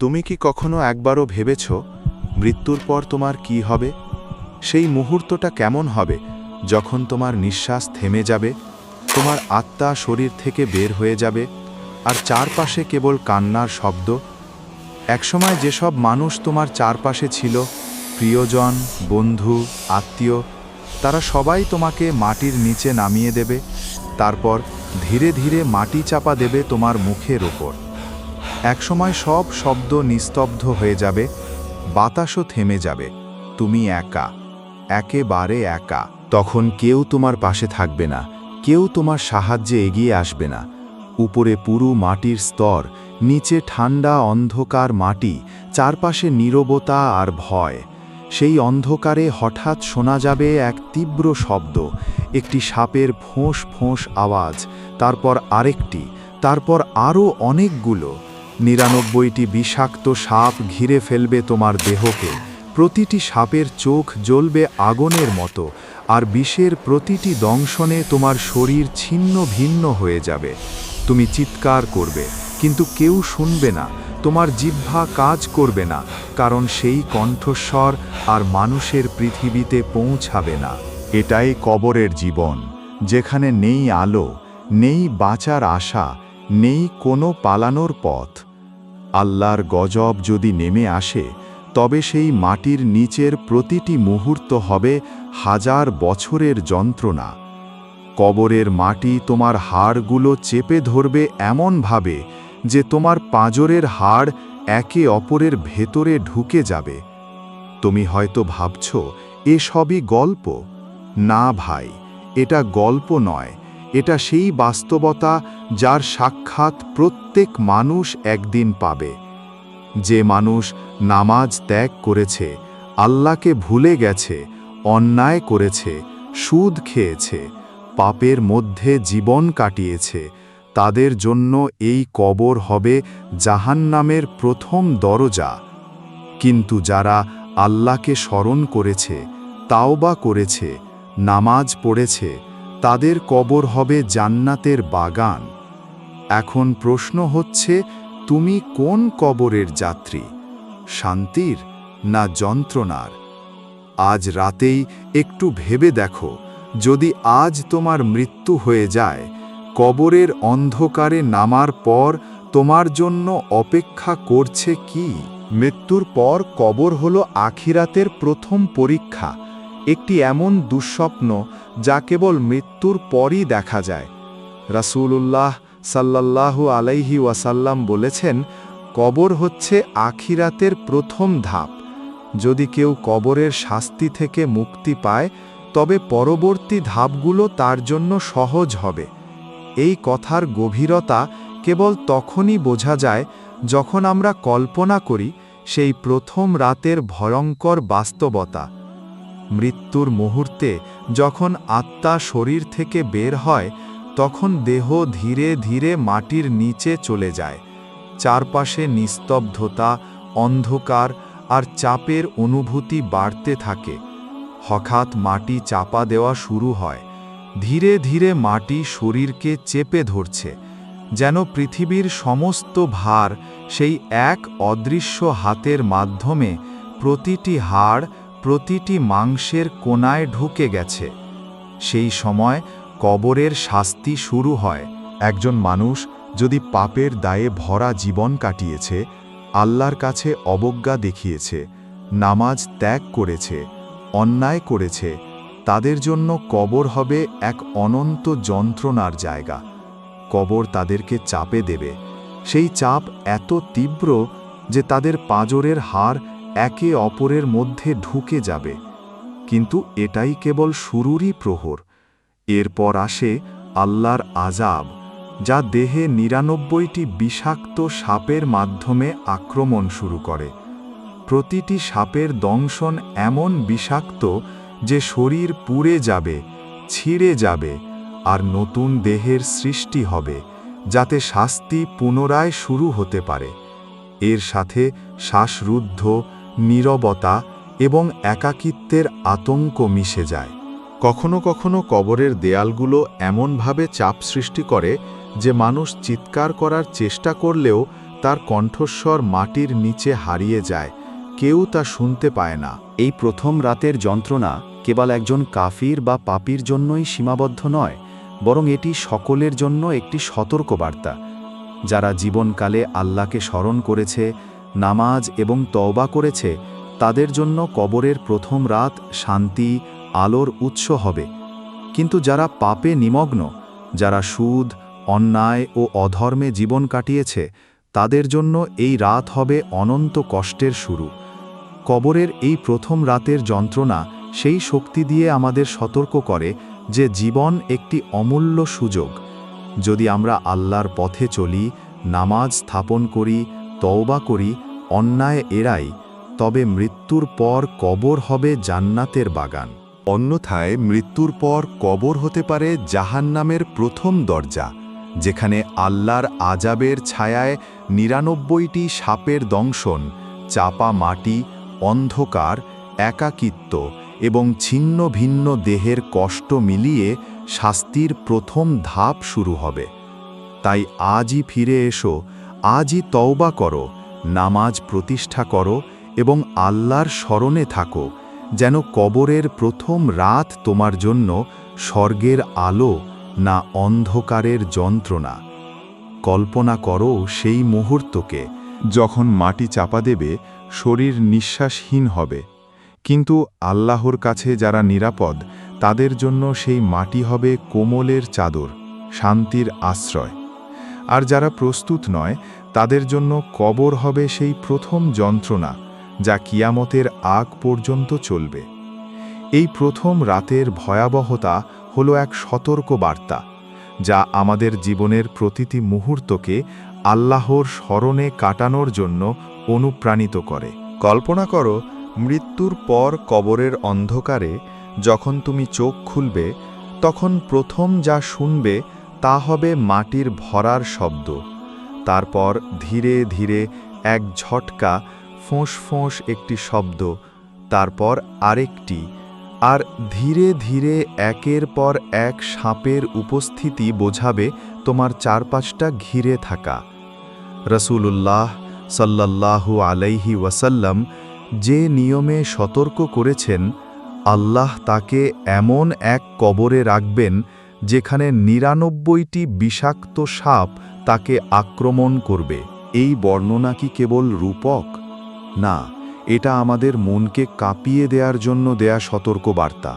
তুমি কি কখনো একবারও ভেবেছ, মৃত্যুর পর তোমার কি হবে? সেই মুহূর্তটা কেমন হবে যখন তোমার নিঃশ্বাস থেমে যাবে, তোমার আত্মা শরীর থেকে বের হয়ে যাবে, আর চারপাশে কেবল কান্নার শব্দ? একসময় যেসব মানুষ তোমার চারপাশে ছিল, প্রিয়জন, বন্ধু, আত্মীয়, তারা সবাই তোমাকে মাটির নিচে নামিয়ে দেবে, তারপর ধীরে ধীরে মাটি চাপা দেবে তোমার মুখের ওপর। একসময় সব শব্দ নিস্তব্ধ হয়ে যাবে, বাতাসও থেমে যাবে, তুমি একা, একেবারে একা। তখন কেউ তোমার পাশে থাকবে না, কেউ তোমার সাহায্যে এগিয়ে আসবে না। উপরে পুরু মাটির স্তর, নিচে ঠান্ডা অন্ধকার মাটি, চারপাশে নীরবতা আর ভয়। সেই অন্ধকারে হঠাৎ শোনা যাবে এক তীব্র শব্দ, একটি সাপের ফোঁস ফোঁস আওয়াজ, তারপর আরেকটি, তারপর আরও অনেকগুলো। নিরানব্বইটি বিষাক্ত সাপ ঘিরে ফেলবে তোমার দেহকে। প্রতিটি সাপের চোখ জ্বলবে আগুনের মতো, আর বিষের প্রতিটি দংশনে তোমার শরীর ছিন্ন ভিন্ন হয়ে যাবে। তুমি চিৎকার করবে, কিন্তু কেউ শুনবে না। তোমার জিহ্বা কাজ করবে না, কারণ সেই কণ্ঠস্বর আর মানুষের পৃথিবীতে পৌঁছাবে না। এটাই কবরের জীবন, যেখানে নেই আলো, নেই বাঁচার আশা, নেই কোনো পালানোর পথ। আল্লাহর গজব যদি নেমে আসে, তবে সেই মাটির নিচের প্রতিটি মুহূর্ত হবে হাজার বছরের যন্ত্রণা। কবরের মাটি তোমার হাড়গুলো চেপে ধরবে এমনভাবে যে তোমার পাঁজরের হাড় একে অপরের ভেতরে ঢুকে যাবে। তুমি হয়তো ভাবছ এসবই গল্প? না ভাই, এটা গল্প নয়। এটা সেই বাস্তবতা যার সাক্ষাৎ প্রত্যেক মানুষ একদিন পাবে। যে মানুষ নামাজ ত্যাগ করেছে, আল্লাহকে ভুলে গেছে, অন্যায় করেছে, সুদ খেয়েছে, পাপের মধ্যে জীবন কাটিয়েছে, তাদের জন্য এই কবর হবে জাহান্নামের প্রথম দরজা। কিন্তু যারা আল্লাহকে স্মরণ করেছে, তাওবা করেছে, নামাজ পড়েছে তাদের কবর হবে জান্নাতের বাগান। এখন প্রশ্ন হচ্ছে, তুমি কোন কবরের যাত্রী? শান্তির না যন্ত্রণার? আজ রাতেই একটু ভেবে দেখো, যদি আজ তোমার মৃত্যু হয়ে যায়, কবরের অন্ধকারে নামার পর তোমার জন্য অপেক্ষা করছে কি? মৃত্যুর পর কবর হল আখিরাতের প্রথম পরীক্ষা। একটি এমন দুঃস্বপ্ন যা কেবল মৃত্যুর পরই দেখা যায়। রাসূলুল্লাহ সাল্লাল্লাহু আলাইহি ওয়াসাল্লাম বলেছেন, কবর হচ্ছে আখিরাতের প্রথম ধাপ। যদি কেউ কবরের শাস্তি থেকে মুক্তি পায়, তবে পরবর্তী ধাপগুলো তার জন্য সহজ হবে। এই কথার গভীরতা কেবল তখনই বোঝা যায় যখন আমরা কল্পনা করি সেই প্রথম রাতের ভয়ঙ্কর বাস্তবতা। মৃত্যুর মুহূর্তে যখন আত্মা শরীর থেকে বের হয়, তখন দেহ ধীরে ধীরে মাটির নিচে চলে যায়। চারপাশে নিস্তব্ধতা, অন্ধকার আর চাপের অনুভূতি বাড়তে থাকে। হঠাৎ মাটি চাপা দেওয়া শুরু হয়। ধীরে ধীরে মাটি শরীরকে চেপে ধরছে, যেন পৃথিবীর সমস্ত ভার সেই এক অদৃশ্য হাতের মাধ্যমে প্রতিটি হাড় প্রতিটি মাংসের কোনায় ঢুকে গেছে। সেই সময় কবরের শাস্তি শুরু হয়। একজন মানুষ যদি পাপের দায়ে ভরা জীবন কাটিয়েছে, আল্লাহর কাছে অবজ্ঞা দেখিয়েছে, নামাজ ত্যাগ করেছে, অন্যায় করেছে, তাদের জন্য কবর হবে এক অনন্ত যন্ত্রণার জায়গা। কবর তাদেরকে চাপে দেবে। সেই চাপ এত তীব্র যে তাদের পাঁজরের হাড় একে অপরের মধ্যে ঢুকে যাবে। কিন্তু এটাই কেবল শুরুরই প্রহর। এরপর আসে আল্লাহর আজাব যা দেহে নিরানব্বইটি বিষাক্ত সাপের মাধ্যমে আক্রমণ শুরু করে। প্রতিটি সাপের দংশন এমন বিষাক্ত যে শরীর পুড়ে যাবে, ছিঁড়ে যাবে আর নতুন দেহের সৃষ্টি হবে, যাতে শাস্তি পুনরায় শুরু হতে পারে। এর সাথে শ্বাসরুদ্ধ নীরবতা এবং একাকিত্বের আতঙ্ক মিশে যায়। কখনো কখনো কবরের দেয়ালগুলো এমনভাবে চাপ সৃষ্টি করে যে মানুষ চিৎকার করার চেষ্টা করলেও তার কণ্ঠস্বর মাটির নিচে হারিয়ে যায়, কেউ তা শুনতে পায় না। এই প্রথম রাতের যন্ত্রণা কেবল একজন কাফির বা পাপির জন্যই সীমাবদ্ধ নয়, বরং এটি সকলের জন্য একটি সতর্কবার্তা, যারা জীবনকালে আল্লাহকে স্মরণ করেছে নামাজ এবং তওবা করেছে, তাদের জন্য কবরের প্রথম রাত শান্তি, আলোর উৎস হবে। কিন্তু যারা পাপে নিমগ্ন, যারা সুদ, অন্যায় ও অধর্মে জীবন কাটিয়েছে, তাদের জন্য এই রাত হবে অনন্ত কষ্টের শুরু। কবরের এই প্রথম রাতের যন্ত্রণা সেই শক্তি দিয়ে আমাদের সতর্ক করে যে জীবন একটি অমূল্য সুযোগ। যদি আমরা আল্লাহর পথে চলি, নামাজ স্থাপন করি, তওবা করি অন্যায় এড়াই, তবে মৃত্যুর পর কবর হবে জান্নাতের বাগান। অন্যথায় মৃত্যুর পর কবর হতে পারে জাহান্নামের প্রথম দরজা, যেখানে আল্লাহর আজাবের ছায়ায় নিরানব্বইটি সাপের দংশন, চাপা মাটি, অন্ধকার, একাকিত্ব এবং ছিন্ন ভিন্ন দেহের কষ্ট মিলিয়ে শাস্তির প্রথম ধাপ শুরু হবে। তাই আজই ফিরে এসো, আজই তওবা করো নামাজ প্রতিষ্ঠা করো এবং আল্লাহর স্মরণে থাকো, যেন কবরের প্রথম রাত তোমার জন্য স্বর্গের আলো না অন্ধকারের যন্ত্রণা। কল্পনা করো সেই মুহূর্তকে, যখন মাটি চাপা দেবে, শরীর নিঃশ্বাসহীন হবে। কিন্তু আল্লাহর কাছে যারা নিরাপদ, তাদের জন্য সেই মাটি হবে কোমলের চাদর, শান্তির আশ্রয়। আর যারা প্রস্তুত নয় তাদের জন্য কবর হবে সেই প্রথম যন্ত্রণা যা কিয়ামতের আগ পর্যন্ত চলবে। এই প্রথম রাতের ভয়াবহতা হলো এক সতর্ক বার্তা যা আমাদের জীবনের প্রতিটি মুহূর্তকে আল্লাহর স্মরণে কাটানোর জন্য অনুপ্রাণিত করে। কল্পনা করো, মৃত্যুর পর কবরের অন্ধকারে যখন তুমি চোখ খুলবে, তখন প্রথম যা শুনবে তা হবে মাটির ভরার শব্দ। তারপর ধীরে ধীরে এক ঝটকা ফোঁস ফোঁস একটি শব্দ, তারপর আরেকটি, আর ধীরে ধীরে একের পর এক সাপের উপস্থিতি বোঝাবে তোমার চারপাশটা ঘিরে থাকা। রসুলুল্লাহ সাল্লাল্লাহু আলাইহি ওয়াসাল্লাম যে নিয়মে সতর্ক করেছেন, আল্লাহ তাকে এমন এক কবরে রাখবেন যেখানে নিরানব্বইটি বিষাক্ত সাপ তাকে আক্রমণ করবে। এই বর্ণনা কি কেবল রূপক? না, এটা আমাদের মনকে কাঁপিয়ে দেওয়ার জন্য দেয়া সতর্ক বার্তা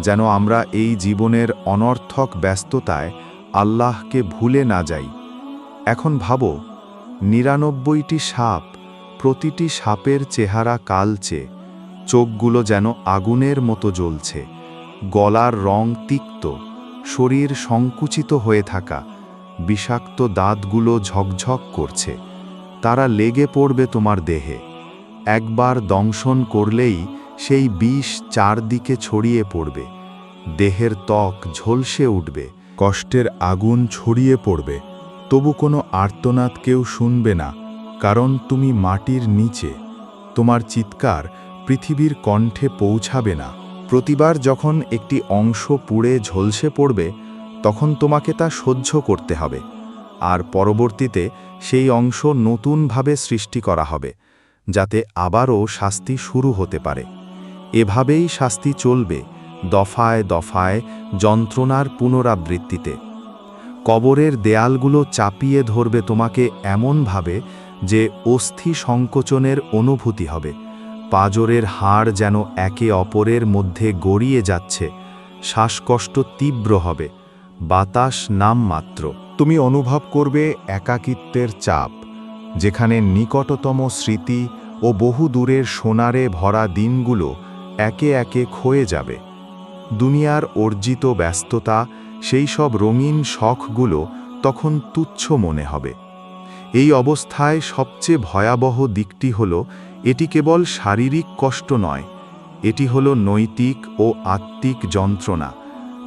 যেন আমরা এই জীবনের অনর্থক ব্যস্ততায় আল্লাহকে ভুলে না যাই। এখন ভাবো, নিরানব্বইটি সাপ, প্রতিটি সাপের চেহারা কালচে, চোখগুলো যেন আগুনের মতো জ্বলছে, গলার রং তিক্ত। শরীর সংকুচিত হয়ে থাকা, বিষাক্ত দাঁতগুলো ঝকঝক করছে। তারা লেগে পড়বে তোমার দেহে। একবার দংশন করলেই সেই বিষ চারদিকে ছড়িয়ে পড়বে। দেহের ত্বক ঝলসে উঠবে, কষ্টের আগুন ছড়িয়ে পড়বে। তবু কোনো আর্তনাদ কেউ শুনবে না, কারণ তুমি মাটির নিচে। তোমার চিৎকার পৃথিবীর কণ্ঠে পৌঁছাবে না। প্রতিবার যখন একটি অংশ পুড়ে ঝলসে পড়বে, তখন তোমাকে তা সহ্য করতে হবে, আর পরবর্তীতে সেই অংশ নতুনভাবে সৃষ্টি করা হবে, যাতে আবারও শাস্তি শুরু হতে পারে। এভাবেই শাস্তি চলবে দফায় দফায় যন্ত্রণার পুনরাবৃত্তিতে। কবরের দেয়ালগুলো চাপিয়ে ধরবে তোমাকে এমনভাবে যে অস্থি সংকোচনের অনুভূতি হবে। পাজরের হাড় যেন একে অপরের মধ্যে গড়িয়ে যাচ্ছে, শ্বাসকষ্ট তীব্র হবে, বাতাস নামমাত্র। তুমি অনুভব করবে একাকিত্বের চাপ, যেখানে নিকটতম স্মৃতি ও বহু দূরের সোনারে ভরা দিনগুলো একে একে ক্ষয়ে যাবে। দুনিয়ার অর্জিত ব্যস্ততা, সেই সব রঙিন শখগুলো তখন তুচ্ছ মনে হবে। এই অবস্থায় সবচেয়ে ভয়াবহ দিকটি হল, এটি কেবল শারীরিক কষ্ট নয়, এটি হল নৈতিক ও আত্মিক যন্ত্রণা।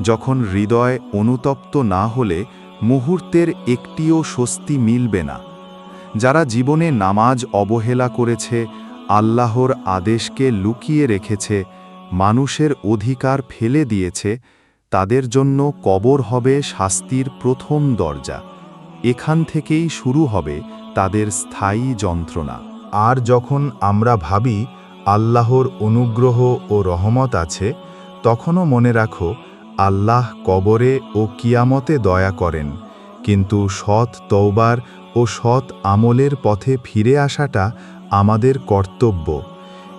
যখন হৃদয় অনুতপ্ত না হলে মুহূর্তের একটিও স্বস্তি মিলবে না। যারা জীবনে নামাজ অবহেলা করেছে, আল্লাহর আদেশকে লুকিয়ে রেখেছে, মানুষের অধিকার ফেলে দিয়েছে, তাদের জন্য কবর হবে শাস্তির প্রথম দরজা। এখান থেকেই শুরু হবে তাদের স্থায়ী যন্ত্রণা। আর যখন আমরা ভাবি আল্লাহর অনুগ্রহ ও রহমত আছে, তখনও মনে রাখো, আল্লাহ কবরে ও কিয়ামতে দয়া করেন। কিন্তু সৎ তৌবার ও সৎ আমলের পথে ফিরে আসাটা আমাদের কর্তব্য।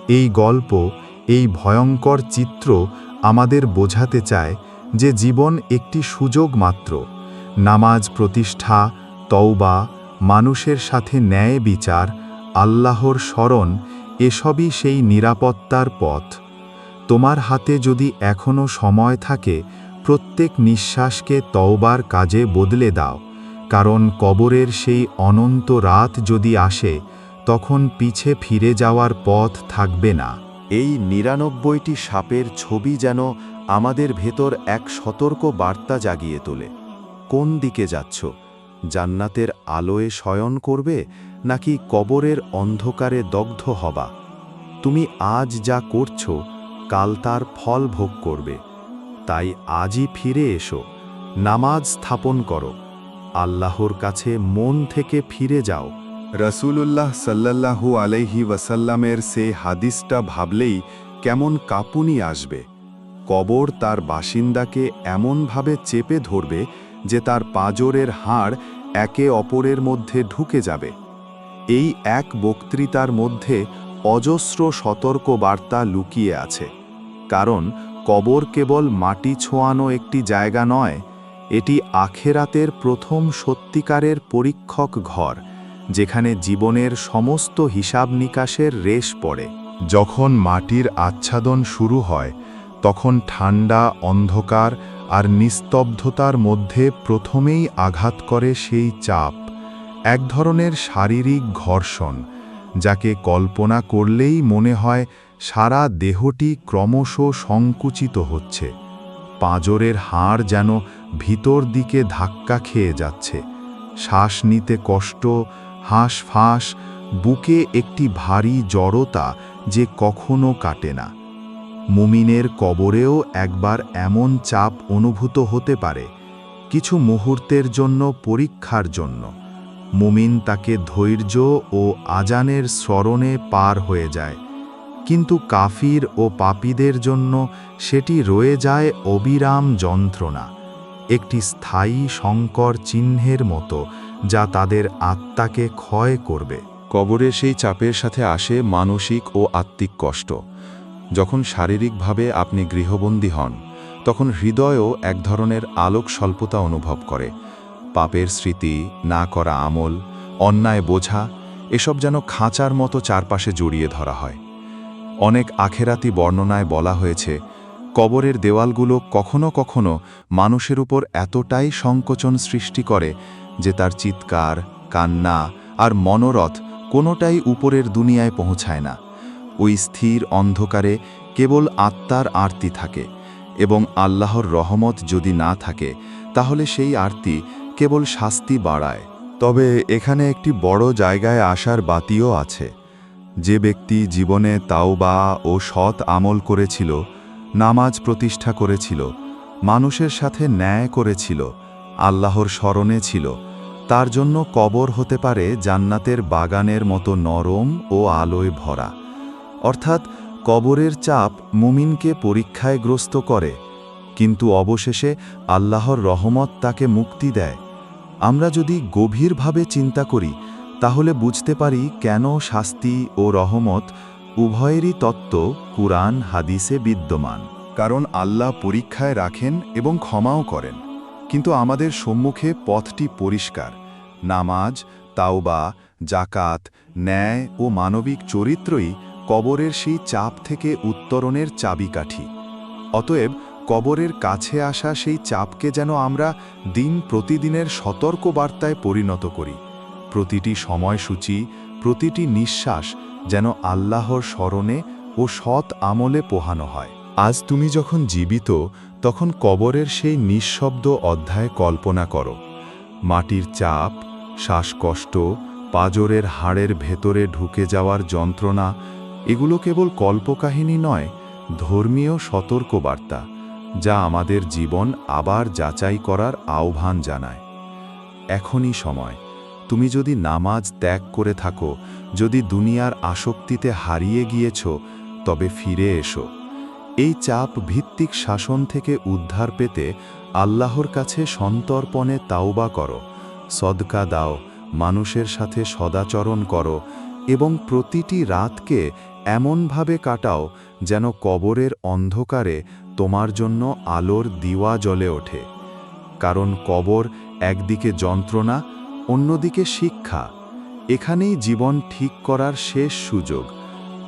এই গল্প, এই ভয়ঙ্কর চিত্র আমাদের বোঝাতে চায় যে জীবন একটি সুযোগ মাত্র। নামাজ প্রতিষ্ঠা, তওবা, মানুষের সাথে ন্যায় বিচার, আল্লাহর স্মরণ, এসবই সেই নিরাপত্তার পথ। তোমার হাতে যদি এখনও সময় থাকে, প্রত্যেক নিঃশ্বাসকে তওবার কাজে বদলে দাও, কারণ কবরের সেই অনন্ত রাত যদি আসে, তখন পিছে ফিরে যাওয়ার পথ থাকবে না। এই নিরানব্বইটি সাপের ছবি যেন আমাদের ভেতর এক সতর্ক বার্তা জাগিয়ে তোলে। কোন দিকে যাচ্ছ? জান্নাতের আলোয় শয়ন করবে নাকি কবরের অন্ধকারে দগ্ধ হবা? তুমি আজ যা করছ, কাল তার ফল ভোগ করবে। তাই আজই ফিরে এসো, নামাজ স্থাপন করো। আল্লাহর কাছে মন থেকে ফিরে যাও। রসুলুল্লাহ সাল্লাল্লাহু আলাইহি ওয়াসাল্লামের সে হাদিসটা ভাবলেই কেমন কাপুনি আসবে। কবর তার বাসিন্দাকে এমনভাবে চেপে ধরবে যে তার পাঁজরের হাড় একে অপরের মধ্যে ঢুকে যাবে। এই এক বক্তৃতার মধ্যে অজস্র সতর্ক বার্তা লুকিয়ে আছে। কারণ কবর কেবল মাটি ছোঁয়ানো একটি জায়গা নয়, এটি আখেরাতের প্রথম সত্যিকারের পরীক্ষক ঘর, যেখানে জীবনের সমস্ত হিসাব নিকাশের রেশ পড়ে। যখন মাটির আচ্ছাদন শুরু হয়, তখন ঠান্ডা অন্ধকার আর নিস্তব্ধতার মধ্যে প্রথমেই আঘাত করে সেই চাপ, এক ধরনের শারীরিক ঘর্ষণ, যাকে কল্পনা করলেই মনে হয় সারা দেহটি ক্রমশ সংকুচিত হচ্ছে। পাঁজরের হাড় যেন ভিতর দিকে ধাক্কা খেয়ে যাচ্ছে। শ্বাস নিতে কষ্ট হাঁস ফাঁস বুকে একটি ভারী জড়তা যে কখনো কাটে না। মুমিনের কবরেও একবার এমন চাপ অনুভূত হতে পারে, কিছু মুহূর্তের জন্য পরীক্ষার জন্য। মুমিন তাকে ধৈর্য ও আজানের স্মরণে পার হয়ে যায়, কিন্তু কাফির ও পাপীদের জন্য সেটি রয়ে যায় অবিরাম যন্ত্রণা, একটি স্থায়ী সংকর চিহ্নের মতো যা তাদের আত্মাকে ক্ষয় করবে। কবরে সেই চাপের সাথে আসে মানসিক ও আত্মিক কষ্ট। যখন শারীরিকভাবে আপনি গৃহবন্দী হন, তখন হৃদয়ও এক ধরনের আলোক স্বল্পতা অনুভব করে। পাপের স্মৃতি, না করা আমল, অন্যায় বোঝা, এসব যেন খাঁচার মতো চারপাশে জড়িয়ে ধরা হয়। অনেক আখেরাতি বর্ণনায় বলা হয়েছে, কবরের দেওয়ালগুলো কখনো কখনো মানুষের উপর এতটাই সংকোচন সৃষ্টি করে যে তার চিৎকার, কান্না আর মনোরথ কোনোটাই উপরের দুনিয়ায় পৌঁছায় না। ওই স্থির অন্ধকারে কেবল আত্মার আরতি থাকে এবং আল্লাহর রহমত যদি না থাকে, তাহলে সেই আরতি কেবল শাস্তি বাড়ায়। তবে এখানে একটি বড় জায়গায় আসার বাতিও আছে। যে ব্যক্তি জীবনে তাওবা ও সৎ আমল করেছিল, নামাজ প্রতিষ্ঠা করেছিল, মানুষের সাথে ন্যায় করেছিল, আল্লাহর স্মরণে ছিল, তার জন্য কবর হতে পারে জান্নাতের বাগানের মতো নরম ও আলোয় ভরা। অর্থাৎ কবরের চাপ মুমিনকে পরীক্ষায় গ্রস্ত করে, কিন্তু অবশেষে আল্লাহর রহমত তাকে মুক্তি দেয়। আমরা যদি গভীরভাবে চিন্তা করি, তাহলে বুঝতে পারি কেন শাস্তি ও রহমত উভয়েরই তত্ত্ব কুরআন হাদিসে বিদ্যমান। কারণ আল্লাহ পরীক্ষায় রাখেন এবং ক্ষমাও করেন। কিন্তু আমাদের সম্মুখে পথটি পরিষ্কার। নামাজ, তাওবা জাকাত ন্যায় ও মানবিক চরিত্রই কবরের সেই চাপ থেকে উত্তরণের চাবিকাঠি। অতএব কবরের কাছে আসা সেই চাপকে যেন আমরা দিন প্রতিদিনের সতর্ক বার্তায় পরিণত করি। প্রতিটি সময়সূচি, প্রতিটি নিঃশ্বাস যেন আল্লাহর স্মরণে ও সৎ আমলে পোহানো হয়। আজ তুমি যখন জীবিত, তখন কবরের সেই নিঃশব্দ অধ্যায় কল্পনা করো। মাটির চাপ, শ্বাসকষ্ট, পাজরের হাড়ের ভেতরে ঢুকে যাওয়ার যন্ত্রণা এগুলো কেবল কল্পকাহিনী নয়, ধর্মীয় সতর্কবার্তা, যা আমাদের জীবন আবার যাচাই করার আহ্বান জানায়। এখনই সময়। তুমি যদি নামাজ ত্যাগ করে থাকো, যদি দুনিয়ার আসক্তিতে হারিয়ে গিয়েছ, তবে ফিরে এসো। এই চাপ ভিত্তিক শাসন থেকে উদ্ধার পেতে আল্লাহর কাছে সন্তর্পণে তাওবা করো, সদকা দাও, মানুষের সাথে সদাচরণ করো এবং প্রতিটি রাতকে এমনভাবে কাটাও যেন কবরের অন্ধকারে তোমার জন্য আলোর দিওয়া জ্বলে ওঠে। কারণ কবর একদিকে যন্ত্রণা, অন্যদিকে শিক্ষা। এখানেই জীবন ঠিক করার শেষ সুযোগ।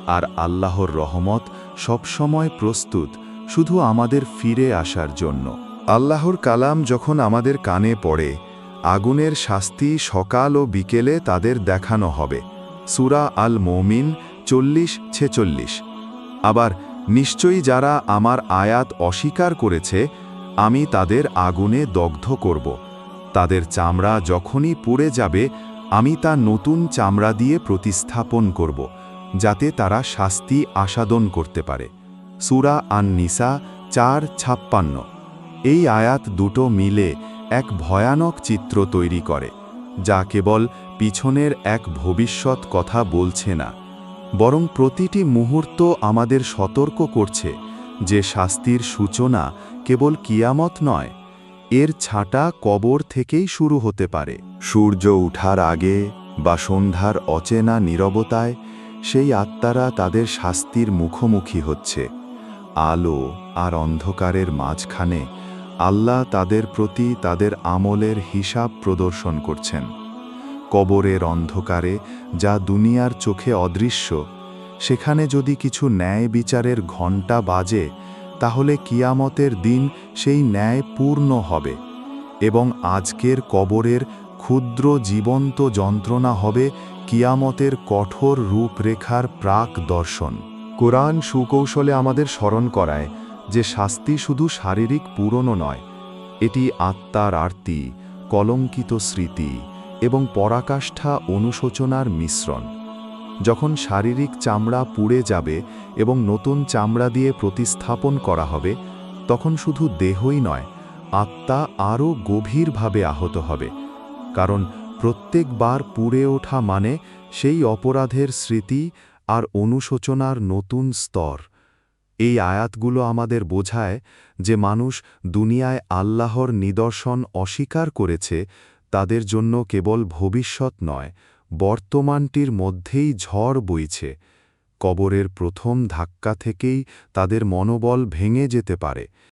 আর আল্লাহর রহমত সবসময় প্রস্তুত, শুধু আমাদের ফিরে আসার জন্য। আল্লাহর কালাম যখন আমাদের কানে পড়ে, আগুনের শাস্তি সকাল ও বিকেলে তাদের দেখানো হবে। সুরা আল মৌমিন চল্লিশ ছেচল্লিশ। আবার, নিশ্চয়ই যারা আমার আয়াত অস্বীকার করেছে, আমি তাদের আগুনে দগ্ধ করব। তাদের চামড়া যখনই পুড়ে যাবে, আমি তা নতুন চামড়া দিয়ে প্রতিস্থাপন করব, যাতে তারা শাস্তি আসাদন করতে পারে। সুরা আন নিসা চার ছাপ্পান্ন। এই আয়াত দুটো মিলে এক ভয়ানক চিত্র তৈরি করে। যা কেবল পিছনের এক ভবিষ্যৎ কথা বলছে না, বরং প্রতিটি মুহূর্ত আমাদের সতর্ক করছে যে শাস্তির সূচনা কেবল কিয়ামত নয়, এর ছাঁটা কবর থেকেই শুরু হতে পারে। সূর্য উঠার আগে বা সন্ধ্যার অচেনা নীরবতায় সেই আত্মারা তাদের শাস্তির মুখোমুখি হচ্ছে। আলো আর অন্ধকারের মাঝখানে আল্লাহ তাদের প্রতি তাদের আমলের হিসাব প্রদর্শন করছেন। কবরের অন্ধকারে, যা দুনিয়ার চোখে অদৃশ্য, সেখানে যদি কিছু ন্যায় বিচারের ঘণ্টা বাজে, তাহলে কিয়ামতের দিন সেই ন্যায় পূর্ণ হবে এবং আজকের কবরের ক্ষুদ্র জীবন্ত যন্ত্রণা হবে কিয়ামতের কঠোর রূপরেখার প্রাক দর্শন। কোরআন সুকৌশলে আমাদের স্মরণ করায় যে শাস্তি শুধু শারীরিক পূরণও নয়, এটি আত্মার আরতি, কলঙ্কিত স্মৃতি এবং পরাকাষ্ঠা অনুশোচনার মিশ্রণ। যখন শারীরিক চামড়া পুড়ে যাবে এবং নতুন চামড়া দিয়ে প্রতিস্থাপন করা হবে, তখন শুধু দেহই নয়, আত্মা আরও গভীরভাবে আহত হবে, কারণ প্রত্যেকবার পুড়ে ওঠা মানে সেই অপরাধের স্মৃতি আর অনুশোচনার নতুন স্তর। এই আয়াতগুলো আমাদের বোঝায় যে মানুষ দুনিয়ায় আল্লাহর নিদর্শন অস্বীকার করেছে, তাদের জন্য কেবল ভবিষ্যৎ নয়, বর্তমানটির মধ্যেই ঝড় বইছে। কবরের প্রথম ধাক্কা থেকেই তাদের মনোবল ভেঙে যেতে পারে।